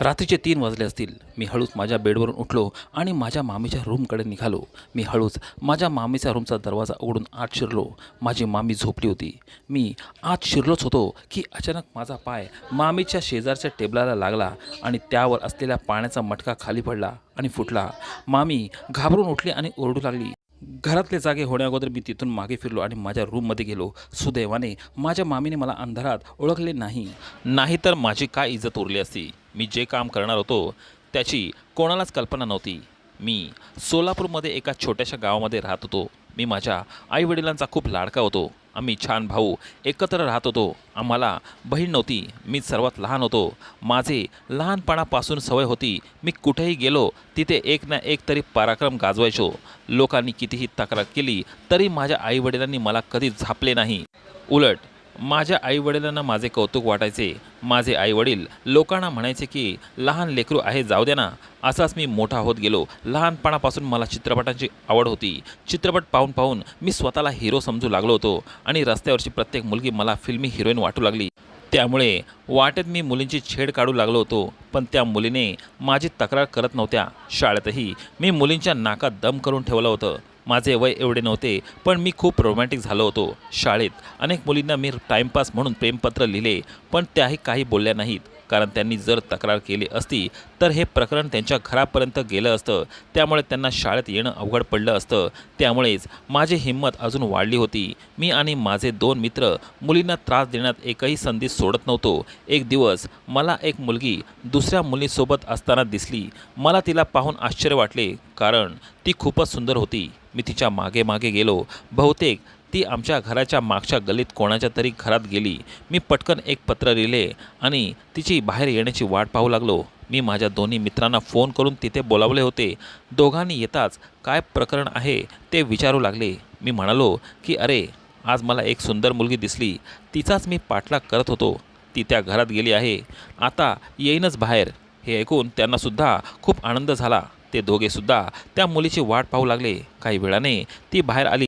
रात्रीचे तीन वाजले असतील मी हळूच माझ्या बेडवरून उठलो आणि माझ्या मामीच्या रूमकडे निघालो. मी हळूच माझ्या मामीच्या रूमचा दरवाजा उघडून आत शिरलो. माझी मामी झोपली होती. मी आत शिरलोच होतो की अचानक माझा पाय मामीच्या शेजारच्या टेबलाला लागला आणि त्यावर असलेल्या पाण्याचा मटका खाली पडला आणि फुटला. मामी घाबरून उठली आणि ओरडू लागली. घरातले जागे होण्याअगोदर मी तिथून मागे फिरलो आणि माझ्या रूममध्ये गेलो. सुदैवाने माझ्या मामीने मला अंधारात ओळखले नाही. नाहीतर माझी काय इज्जत उरली असती? मी जे काम करणार होतो त्याची कोणालाच कल्पना नव्हती. मी सोलापूरमध्ये एका छोट्याशा गावामध्ये राहत होतो. मी माझ्या आईवडिलांचा खूप लाडका होतो. आम्ही छान भाऊ एकत्र राहत होतो. आम्हाला बहीण नव्हती. मी सर्वात लहान होतो. माझे लहानपणापासून सवय होती. मी कुठेही गेलो तिथे एक ना एक तरी पराक्रम गाजवायचो. लोकांनी कितीही तक्रार केली तरी माझ्या आईवडिलांनी मला कधी झापले नाही. उलट माझ्या आईवडिलांना माझे कौतुक वाटायचे. माझे आईवडील लोकांना म्हणायचे की लहान लेकरू आहे जाऊ दे ना. असाच मी मोठा होत गेलो. लहानपणापासून मला चित्रपटांची आवड होती. चित्रपट पाहून पाहून मी स्वतःला हिरो समजू लागलो होतो आणि रस्त्यावरची प्रत्येक मुलगी मला फिल्मी हिरोईन वाटू लागली. त्यामुळे वाटेत मी मुलींची छेड काढू लागलो होतो पण त्या मुलीने माझी तक्रार करत नव्हत्या. शाळेतही मी मुलींच्या नाकात दम करून ठेवलं होतं. माझे वय एवढे नव्हते पण मी खूप रोमॅन्टिक झालो होतो. शाळेत अनेक मुलींना मी टाईमपास म्हणून प्रेमपत्र लिहिले पण त्याही काही बोलल्या नाहीत. कारण त्यांनी जर तक्रार केली असती तर हे प्रकरण त्यांच्या घरापर्यंत गेलं असतं. त्यामुळे त्यांना शाळेत येणं अवघड पडलं असतं. त्यामुळेच माझी हिंमत अजून वाढली होती. मी आणि माझे दोन मित्र मुलींना त्रास देण्यात एकही संधी सोडत नव्हतो. एक दिवस मला एक मुलगी दुसऱ्या मुलीसोबत असताना दिसली. मला तिला पाहून आश्चर्य वाटले कारण ती खूपच सुंदर होती. मी तिच्यामागे मागे गेलो. बहुतेक ती आमच्या घराच्या मागच्या गल्लीत कोणाच्या तरी घरात गेली. मी पटकन एक पत्र लिहिले आणि तिची बाहेर येण्याची वाट पाहू लागलो. मी माझ्या दोन्ही मित्रांना फोन करून तिथे बोलावले होते. दोघांनी येताच काय प्रकरण आहे ते विचारू लागले. मी म्हणालो की अरे आज मला एक सुंदर मुलगी दिसली. तिचाच मी पाठलाग करत होतो. ती त्या घरात गेली आहे. आता येईनच बाहेर. हे ऐकून त्यांनासुद्धा खूप आनंद झाला. ते दोघेसुद्धा त्या मुलीची वाट पाहू लागले. काही वेळाने ती बाहेर आली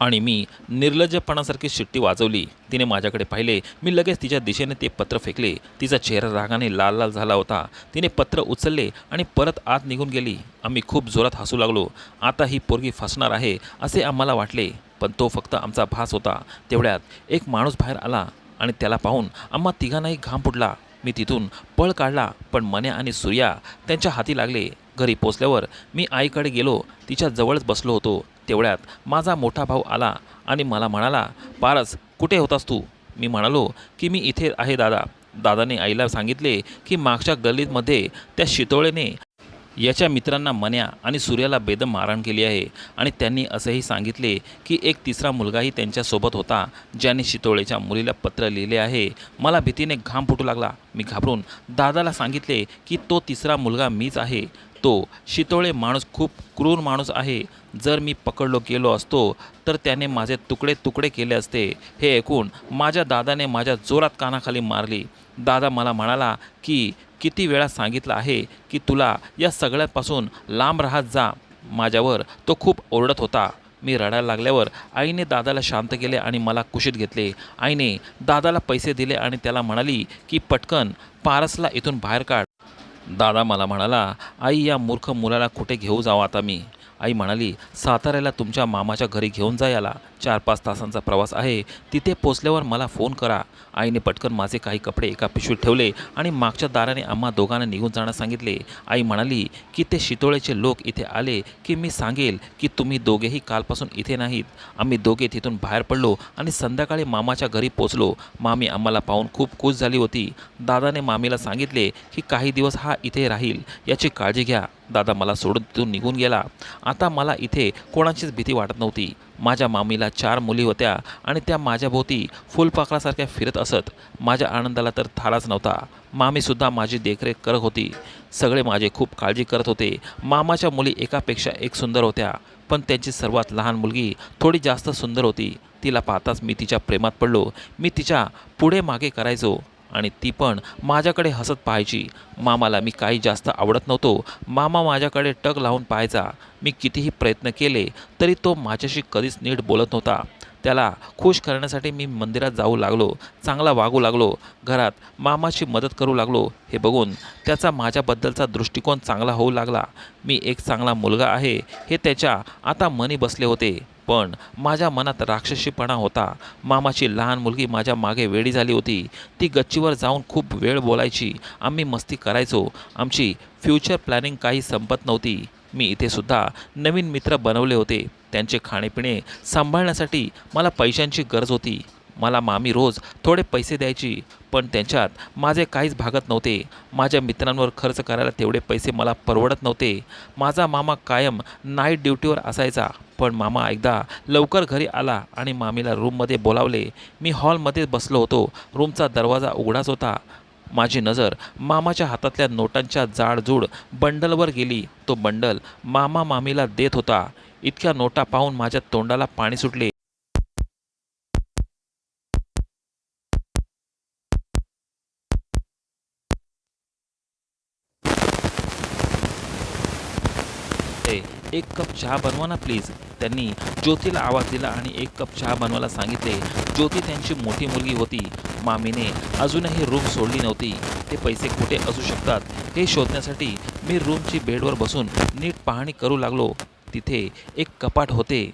आणि मी निर्लज्जपणासारखी शिट्टी वाजवली. तिने माझ्याकडे पाहिले. मी लगेच तिच्या दिशेने ते पत्र फेकले. तिचा चेहरा रागाने लाल लाल झाला होता. तिने पत्र उचलले आणि परत आत निघून गेली. आम्ही खूप जोरात हसू लागलो. आता ही पोरगी फसणार आहे असे आम्हाला वाटले. पण तो फक्त आमचा भास होता. तेवढ्यात एक माणूस बाहेर आला आणि त्याला पाहून आम्हा तिघांनाही घाम फुटला. मी तिथून पळ काढला पण मन्या आणि सूर्या त्यांच्या हाती लागले. घरी पोचल्यावर मी आईकडे गेलो तिच्या जवळच बसलो होतो. तेवढ्यात माझा मोठा भाऊ आला आणि मला म्हणाला पारस कुठे होतास तू? मी म्हणालो की मी इथे आहे दादा. दादाने आईला सांगितले की मागच्या गल्लीमध्ये त्या शितोळेने याच्या मित्रांना मन्या आणि सूर्याला बेदम मारहाण केली आहे आणि त्यांनी असंही सांगितले की एक तिसरा मुलगाही त्यांच्यासोबत होता ज्याने शितोळेच्या मुलीला पत्र लिहिले आहे. मला भीतीने घाम फुटू लागला. मी घाबरून दादाला सांगितले की तो तिसरा मुलगा मीच आहे. तो शितोळे माणूस खूप क्रूर माणूस आहे. जर मी पकडलो गेलो असतो तर त्याने माझे तुकडे तुकडे केले असते. हे ऐकून माझ्या दादाने माझ्या जोरात कानाखाली मारली. दादा मला म्हणाला की किती वेळा सांगितलं आहे की तुला या सगळ्यापासून लांब राहत जा. माझ्यावर तो खूप ओरडत होता. मी रडायला लागल्यावर आईने दादाला शांत केले आणि मला कुशीत घेतले. आईने दादाला पैसे दिले आणि त्याला म्हणाली की पटकन पारसला इथून बाहेर काढ. दादा मला म्हणाला आई या मूर्ख मुलाला कुठे घेऊ जावं आता मी? आई म्हणाली साताऱ्याला तुमच्या मामाच्या घरी घेऊन जा याला. चार पाच तासांचा प्रवास आहे. तिथे पोचल्यावर मला फोन करा. आईने पटकन माझे काही कपडे एका पिशवीत ठेवले आणि मागच्या दाराने आम्हा दोघांना निघून जाण्यास सांगितले. आई म्हणाली की ते शितोळेचे लोक इथे आले की मी सांगेल की तुम्ही दोघेही कालपासून इथे नाहीत. आम्ही दोघे तिथून बाहेर पडलो आणि संध्याकाळी मामाच्या घरी पोचलो. मामी आम्हाला पाहून खूप खुश झाली होती. दादाने मामीला सांगितले की काही दिवस हा इथे राहील. याची काळजी घ्या. दादा मला सोडून तिथून निघून गेला. आता मला इथे कोणाचीच भीती वाटत नव्हती. माझ्या मामीला चार मुली होत्या आणि त्या माझ्याभोवती फुलपाखरासारख्या फिरत असत. माझ्या आनंदाला तर थाराच नव्हता. मामीसुद्धा माझी देखरेख करत होती. सगळे माझे खूप काळजी करत होते. मामाच्या मुली एकापेक्षा एक सुंदर होत्या. पण त्यांची सर्वात लहान मुलगी थोडी जास्त सुंदर होती. तिला पाहताच मी तिच्या प्रेमात पडलो. मी तिच्या पुढे मागे करायचो. आणि ती पण माझ्याकडे हसत पाहायची. मामाला मी काही जास्त आवडत नव्हतो. मामा माझ्याकडे टक लावून पाहायचा. मी कितीही प्रयत्न केले तरी तो माझ्याशी कधीच नीट बोलत नव्हता. त्याला खुश करण्यासाठी मी मंदिरात जाऊ लागलो चांगला वागू लागलो घरात मामाची मदत करू लागलो हे बघून त्याचा माझ्याबद्दलचा दृष्टिकोन चांगला होऊ लागला. मी एक चांगला मुलगा आहे हे त्याच्या आता मनी बसले होते पण माझ्या मनात राक्षसीपणा होता. मामाची लहान मुलगी माझ्या मागे वेडी झाली होती. ती गच्चीवर जाऊन खूप वेळ बोलायची. आम्ही मस्ती करायचो. आमची फ्युचर प्लॅनिंग काही संपत नव्हती. मी इथे सुद्धा नवीन मित्र बनवले होते. त्यांचे खाणेपिणे सांभाळण्यासाठी मला पैशांची गरज होती. मला मामी रोज थोडे पैसे द्यायची पण त्यांच्यात माझे काहीच भागत नव्हते. माझ्या मित्रांवर खर्च करायला तेवढे पैसे मला परवडत नव्हते. माझा मामा कायम नाईट ड्युटीवर असायचा पण मामा एकदा लवकर घरी आला आणि मामीला रूममध्ये बोलावले. मी हॉलमध्ये बसलो होतो. रूमचा दरवाजा उघडाच होता. माझी नजर मामाच्या हातातल्या नोटांच्या जाडजूड बंडलवर गेली. तो बंडल मामा मामीला देत होता. इतक्या नोटा पाहून माझ्या तोंडाला पाणी सुटले. एक कप चहा बनवा ना प्लीज त्यांनी ज्योतीला आवाज दिला आणि एक कप चहा बनवायला सांगितले. ज्योती त्यांची मोठी मुलगी होती. मामीने अजूनही रूम सोडली नव्हती. ते पैसे कुठे असू शकतात? हे शोधण्यासाठी मी रूमची बेडवर बसून नीट पाहणी करू लागलो. तिथे एक कपाट होते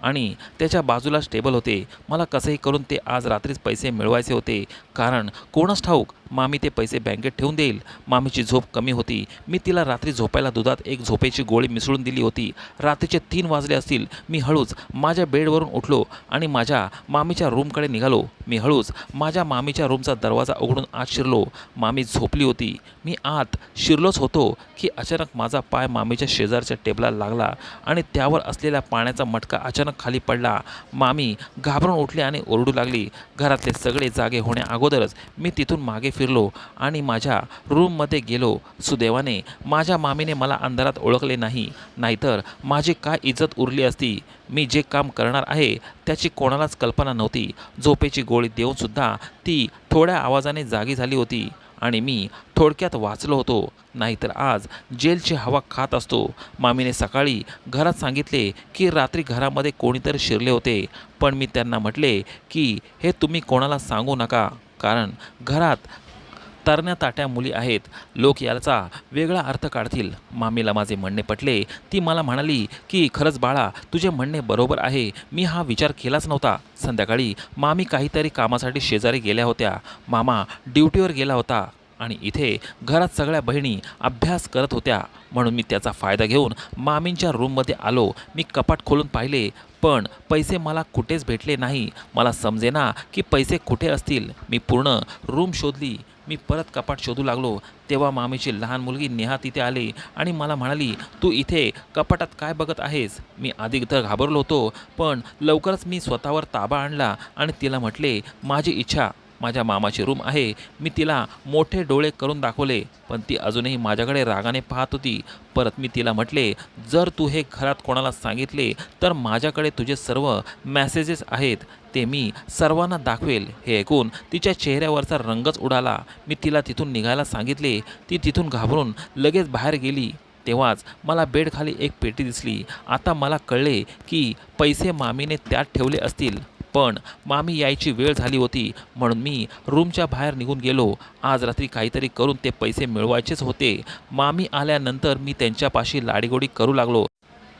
आणि त्याच्या बाजूलाच टेबल होते. मला कसंही करून ते आज रात्रीच पैसे मिळवायचे होते. कारण कोणच ठाऊक मामी ते पैसे बँकेत ठेवून देईल. मामीची झोप कमी होती. मी तिला रात्री झोपायला दुधात एक झोपेची गोळी मिसळून दिली होती. रात्रीचे तीन वाजले असतील. मी हळूच माझ्या बेडवरून उठलो आणि माझ्या मामीच्या रूमकडे निघालो. मी हळूच माझ्या मामीच्या रूमचा दरवाजा उघडून आत शिरलो. मामी झोपली होती. मी आत शिरलोच होतो की अचानक माझा पाय मामीच्या शेजारच्या टेबलाला लागला आणि त्यावर असलेल्या पाण्याचा मटका अचानक खाली पडला. मामी घाबरून उठली आणि ओरडू लागली. घरातले सगळे जागे होण्या अगोदरच मी तिथून मागे फिरलो आणि माझ्या रूममध्ये गेलो. सुदैवाने माझ्या मामीने मला अंधारात ओळखले नाही. नाहीतर माझी काय इज्जत उरली असती? मी जे काम करणार आहे त्याची कोणालाच कल्पना नव्हती. झोपेची गोळी देऊनसुद्धा ती थोड्या आवाजाने जागी झाली होती आणि मी थोडक्यात वाचलो होतो. नाहीतर आज जेलची हवा खात असतो. मामीने सकाळी घरात सांगितले की रात्री घरामध्ये कोणीतरी शिरले होते. पण मी त्यांना म्हटले की हे तुम्ही कोणाला सांगू नका. कारण घरात तरण्या ताट्या मुली आहेत. लोक याचा वेगळा अर्थ काढतील. मामीला माझे म्हणणे पटले. ती मला म्हणाली की खरंच बाळा तुझे म्हणणे बरोबर आहे. मी हा विचार केलाच नव्हता. संध्याकाळी मामी काहीतरी कामासाठी शेजारी गेल्या होत्या. मामा ड्युटीवर गेला होता आणि इथे घरात सगळ्या बहिणी अभ्यास करत होत्या. म्हणून मी त्याचा फायदा घेऊन मामींच्या रूममध्ये आलो. मी कपाट खोलून पाहिले पण पैसे मला कुठेच भेटले नाही. मला समजेना की पैसे कुठे असतील. मी पूर्ण रूम शोधली. मी परत कपाट शोधू लागलो. तेव्हा मामीची लहान मुलगी नेहा तिथे आली आणि मला म्हणाली तू इथे कपाटात काय बघत आहेस? मी आधी तर घाबरलो होतो पण लवकरच मी स्वतःवर ताबा आणला आणि तिला म्हटले माझी इच्छा माझ्या मामाची रूम आहे. मी तिला मोठे डोळे करून दाखवले पण ती अजूनही माझ्याकडे रागाने पाहत होती. परत मी तिला म्हटले जर तू हे घरात कोणाला सांगितले तर माझ्याकडे तुझे सर्व मॅसेजेस आहेत. ते मी सर्वांना दाखवेल. हे ऐकून तिच्या चेहऱ्यावरचा रंगच उडाला. मी तिला तिथून निघायला सांगितले. ती तिथून घाबरून लगेच बाहेर गेली. तेव्हाच मला बेडखाली एक पेटी दिसली. आता मला कळले की पैसे मामीने त्यात ठेवले असतील. पण मामी यायची वेळ झाली होती म्हणून मी रूमच्या बाहेर निघून गेलो. आज रात्री काहीतरी करून ते पैसे मिळवायचेच होते. मामी आल्यानंतर मी त्यांच्यापाशी लाडीगोडी करू लागलो.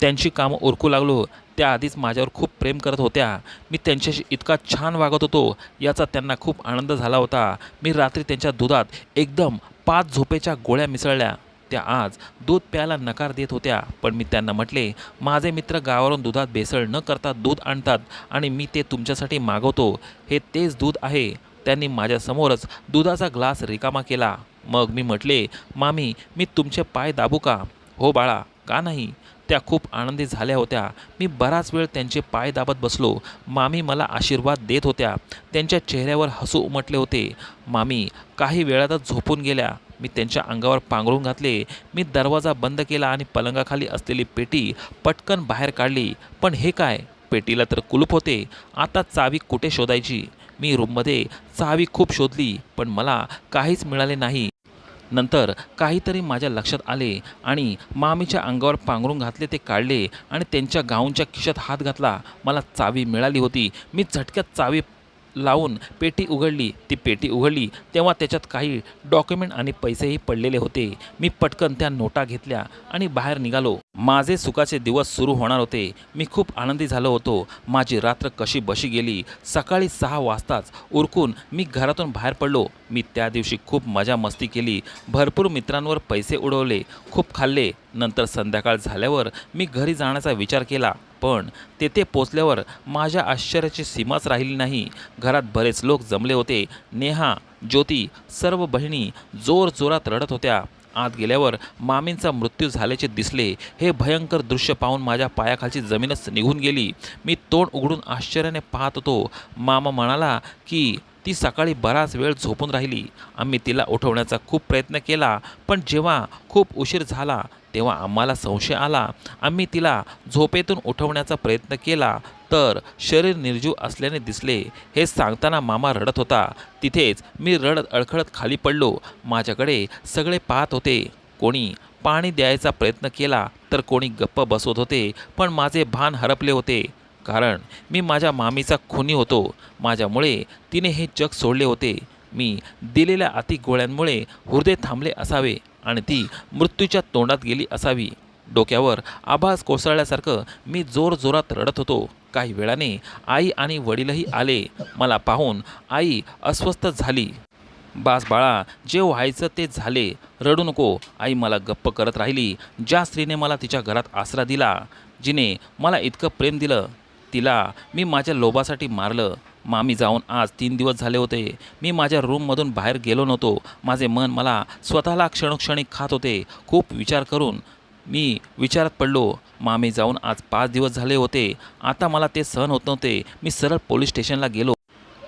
त्यांची कामं ओरकू लागलो. त्या आधीच माझ्यावर खूप प्रेम करत होत्या. मी त्यांच्याशी इतका छान वागत होतो याचा त्यांना खूप आनंद झाला होता. मी रात्री त्यांच्या दुधात एकदम पाच झोपेच्या गोळ्या मिसळल्या. त्या आज. दूध प्यायला नकार देत होत्या. पण मी त्यांना म्हटले माझे मित्र गावावरून दुधात भेसळ न करता दूध आणतात आणि मी ते तुमच्यासाठी मागवतो. हे तेच दूध आहे. त्यांनी माझ्यासमोरच दुधाचा ग्लास रिकामा केला. मग मी म्हटले मामी मी तुमचे पाय दाबू का? हो बाळा. का नाही? त्या खूप आनंदी झाल्या होत्या. मी बराच वेळ त्यांचे पाय दाबत बसलो. मामी मला आशीर्वाद देत होत्या. त्यांच्या चेहऱ्यावर हसू उमटले होते. मामी काही वेळातच झोपून गेल्या. मी त्यांच्या अंगावर पांघरून घातले. मी दरवाजा बंद केला आणि पलंगाखाली असलेली पेटी पटकन बाहेर काढली. पण हे काय? पेटीला तर कुलूप होते. आता चावी कुठे शोधायची? मी रूममध्ये चावी खूप शोधली पण मला काहीच मिळाले नाही. नंतर काहीतरी माझ्या लक्षात आले आणि मामीच्या अंगावर पांघरून घातले ते काढले आणि त्यांच्या गाऊनच्या खिशात हात घातला. मला चावी मिळाली होती. मी झटक्यात चावी लावून पेटी उघडली ती पेटी उघडली. तेव्हा त्याच्यात काही डॉक्युमेंट आणि पैसेही पडलेले होते. मी पटकन त्या नोटा घेतल्या आणि बाहेर निघालो. माझे सुखाचे दिवस सुरू होणार होते. मी खूप आनंदी झालो होतो. माझी रात्र कशी बशी गेली? सकाळी सहा वाजताच उरकून मी घरातून बाहेर पडलो. मी त्या दिवशी खूप मजा मस्ती केली. भरपूर मित्रांवर पैसे उडवले. खूप खाल्ले. नंतर संध्याकाळ झाल्यावर मी घरी जाण्याचा विचार केला. पण तेथे पोचल्यावर माझ्या आश्चर्याची सीमाच राहिली नाही. घरात बरेच लोक जमले होते. नेहा ज्योती सर्व बहिणी जोर जोरात रडत होत्या. आत गेल्यावर मामींचा मृत्यू झाल्याचे दिसले. हे भयंकर दृश्य पाहून माझ्या पायाखालची जमीनच निघून गेली. मी तोंड उघडून आश्चर्याने पाहत होतो. मामा म्हणाला की ती सकाळी बराच वेळ झोपून राहिली. आम्ही तिला उठवण्याचा खूप प्रयत्न केला पण जेव्हा खूप उशीर झाला तेव्हा आम्हाला संशय आला. आम्ही तिला झोपेतून उठवण्याचा प्रयत्न केला तर शरीर निर्जीव असल्याने दिसले. हे सांगताना मामा रडत होता. तिथेच मी रडत अडखळत खाली पडलो. माझ्याकडे सगळे पाहत होते. कोणी पाणी द्यायचा प्रयत्न केला तर कोणी गप्प बसवत होते पण माझे भान हरपले होते. कारण मी माझ्या मामीचा खुनी होतो. माझ्यामुळे तिने हे जग सोडले होते. मी दिलेल्या अति गोळ्यांमुळे हृदय थांबले असावे आणि ती मृत्यूच्या तोंडात गेली असावी. डोक्यावर आभास कोसळल्यासारखं मी जोर जोरात रडत होतो. काही वेळाने आई आणि वडीलही आले. मला पाहून आई अस्वस्थ झाली. बास बाळा जे व्हायचं ते झाले. रडू नको. आई मला गप्प करत राहिली. ज्या स्त्रीने मला तिच्या घरात आसरा दिला जिने मला इतकं प्रेम दिलं तिला मी माझ्या लोभासाठी मारलं. मामी जाऊन आज तीन दिवस झाले होते. मी माझ्या रूममधून बाहेर गेलो नव्हतो. माझे मन मला स्वतःला क्षणोक्षणी खात होते. खूप विचार करून मी विचारात पडलो. मामी जाऊन आज पाच दिवस झाले होते. आता मला ते सहन होत नव्हते. मी सरळ पोलीस स्टेशनला गेलो.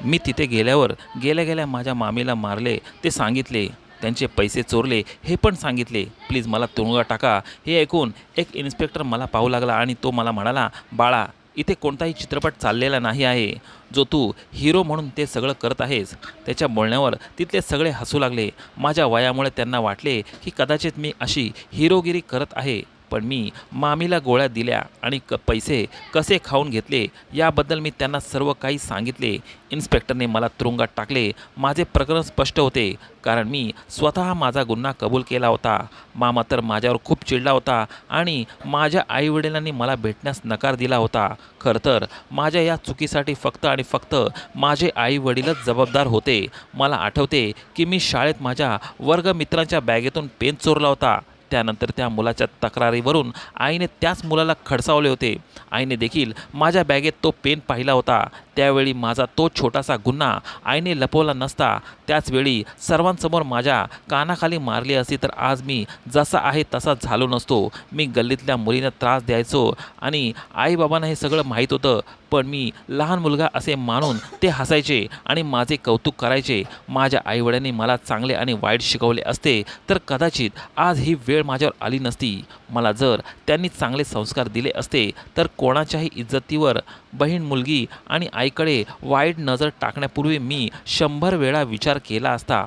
मी तिथे गेल्यावर गेल्या गेल्या माझ्या मामीला मारले. ते सांगितले त्यांचे पैसे चोरले. हे पण सांगितले प्लीज मला तुरुंगात टाका. हे ऐकून एक इन्स्पेक्टर मला पाहू लागला आणि तो मला म्हणाला बाळा इथे कोणताही चित्रपट चाललेला नाही आहे. जो तू हिरो म्हणून ते सगळं करत आहेस. त्याच्या बोलण्यावर तिथले सगळे हसू लागले. माझ्या वयामुळे त्यांना वाटले की कदाचित मी अशी हिरोगिरी करत आहे. पण मी मामीला गोळ्या दिल्या आणि क पैसे कसे खाऊन घेतले याबद्दल मी त्यांना सर्व काही सांगितले. इन्स्पेक्टरने मला तुरुंगात टाकले. माझे प्रकरण स्पष्ट होते. कारण मी स्वतः माझा गुन्हा कबूल केला होता. मामा तर माझ्यावर खूप चिडला होता आणि माझ्या आईवडिलांनी मला भेटण्यास नकार दिला होता. खरं तर माझ्या या चुकीसाठी फक्त आणि फक्त माझे आईवडीलच जबाबदार होते. मला आठवते की मी शाळेत माझ्या वर्गमित्रांच्या बॅगेतून पेन चोरला होता. त्यानंतर त्या मुलाच्या तक्रारीवरून आईने त्याच मुलाला खडसावले होते. आईने देखील माझ्या बॅगेत तो पेन पाहिला होता. त्यावेळी माझा तो छोटासा गुन्हा आईने लपवला नसता. त्याचवेळी सर्वांसमोर माझ्या कानाखाली मारली असती तर आज मी जसा आहे तसा झालो नसतो. मी गल्लीतल्या मुलींना त्रास द्यायचो आणि आईबाबांना हे सगळं माहीत होतं. पण मी लहान मुलगा असे मानून ते हसायचे आणि माझे कौतुक करायचे. माझ्या आईवडिलांनी मला चांगले आणि वाईट शिकवले असते तर कदाचित आज ही वेळ माझ्यावर आली नसती. मला जर त्यांनी चांगले संस्कार दिले असते तर कोणाच्याही इज्जतीवर बहीण मुलगी आणि आईकडे वाईट नजर टाकण्यापूर्वी मी शंभर वेळा विचार केला असता.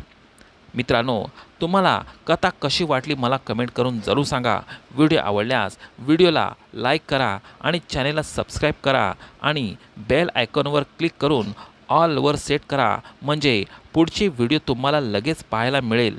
मित्रांनो तुम्हाला कथा कशी वाटली मला कमेंट करून जरूर सांगा. व्हिडिओ आवडल्यास व्हिडिओला लाईक करा आणि चॅनेलला सबस्क्राईब करा आणि बेल आयकॉनवर क्लिक करून ऑलवर सेट करा. म्हणजे पुढची व्हिडिओ तुम्हाला लगेच पाहायला मिळेल.